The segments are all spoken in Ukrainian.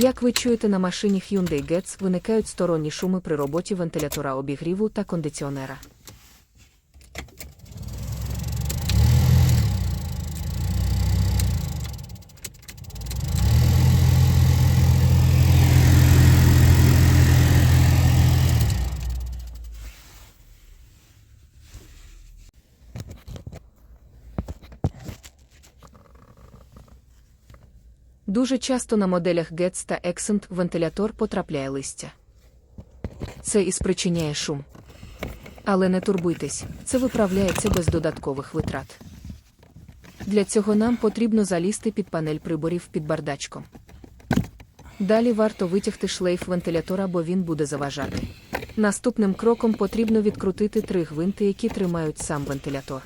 Як ви чуєте на машині Hyundai Getz, виникають сторонні шуми при роботі вентилятора обігріву та кондиціонера. Дуже часто на моделях Getz та Accent вентилятор потрапляє листя. Це і спричиняє шум. Але не турбуйтесь, це виправляється без додаткових витрат. Для цього нам потрібно залізти під панель приборів під бардачком. Далі варто витягти шлейф вентилятора, бо він буде заважати. Наступним кроком потрібно відкрутити три гвинти, які тримають сам вентилятор.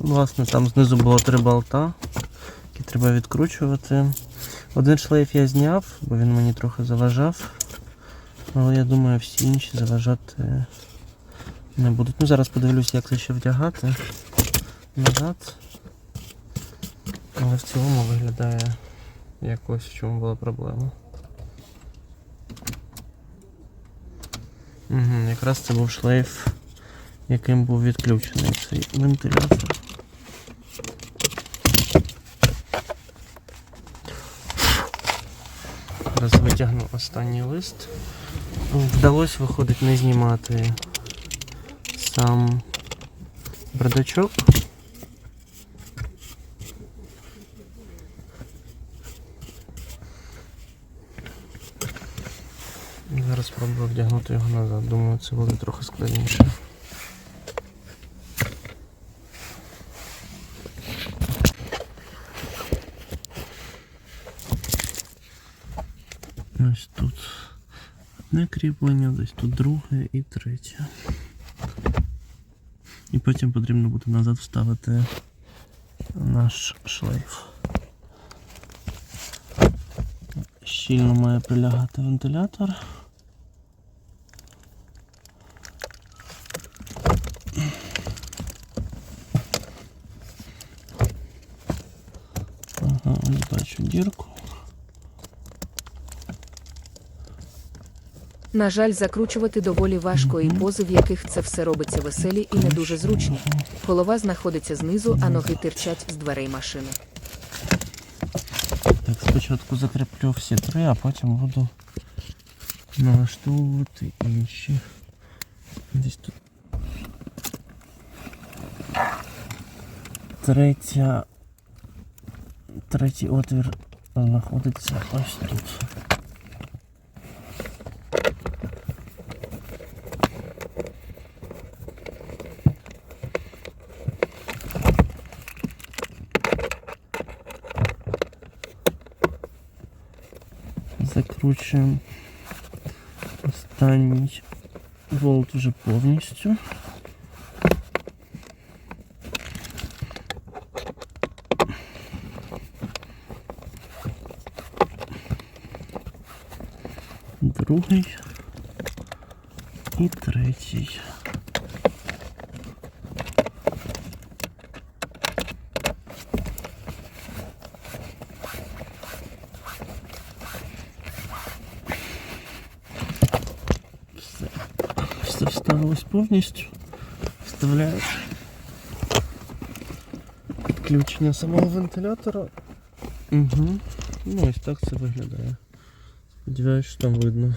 Власне, там знизу було три болта, які треба відкручувати. Один шлейф я зняв, бо він мені трохи заважав. Але я думаю, всі інші заважати не будуть. Ну, зараз подивлюсь, як це ще вдягати назад. Але в цілому виглядає якось в чому була проблема. Угу, якраз це був шлейф, яким був відключений цей вентилятор. Витягну останній лист. Вдалося виходить не знімати сам бардачок. Зараз спробую вдягнути його назад. Думаю, це буде трохи складніше. Ось тут одне кріплення, десь тут друге і третє. І потім потрібно буде назад вставити наш шлейф. Щільно має прилягати вентилятор. Ага, бачу дірку. На жаль, закручувати доволі важко, і пози, в яких це все робиться веселі і не дуже зручні. Голова знаходиться знизу, а ноги тирчать з дверей машини. Так, спочатку закріплю всі три, а потім буду налаштовувати інші. Десь тут. Третя. Третій отвір знаходиться ось тут. Закручуємо останній Болт уже повністю. Другий і третій. Вставилось повністю. Вставляю підключення самого вентилятора. Угу. Ну ось так це виглядає. Сподіваюсь, що там видно.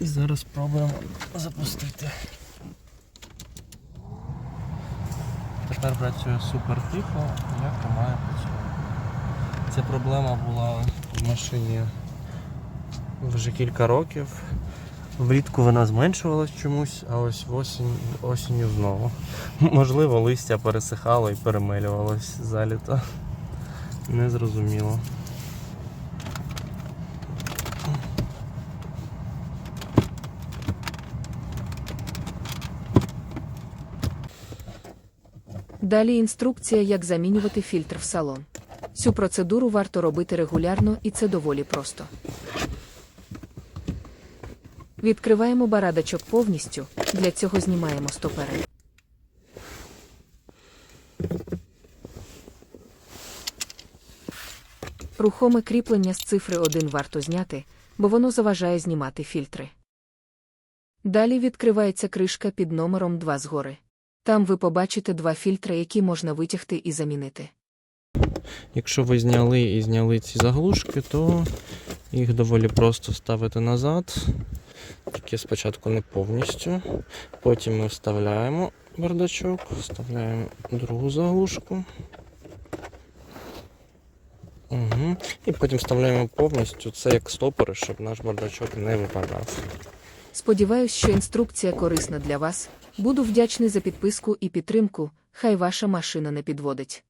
І зараз спробуємо запустити. Тепер працює супер тихо, як і має працювати. Ця проблема була в машині вже кілька років. Влітку вона зменшувалась чомусь, а ось осінь, осінню знову. Можливо, листя пересихало і перемелювалось заліто. Незрозуміло. Далі інструкція, як замінювати фільтр в салон. Цю процедуру варто робити регулярно і це доволі просто. Відкриваємо барадочок повністю. Для цього знімаємо стопери. Рухоме кріплення з цифри 1 варто зняти, бо воно заважає знімати фільтри. Далі відкривається кришка під номером 2 згори. Там ви побачите два фільтри, які можна витягти і замінити. Якщо ви зняли і зняли ці заглушки, то їх доволі просто ставити назад. Тільки спочатку не повністю. Потім ми вставляємо бардачок, вставляємо другу заглушку. Угу. І потім вставляємо повністю. Це як стопори, щоб наш бардачок не випадав. Сподіваюсь, що інструкція корисна для вас. Буду вдячний за підписку і підтримку. Хай ваша машина не підводить.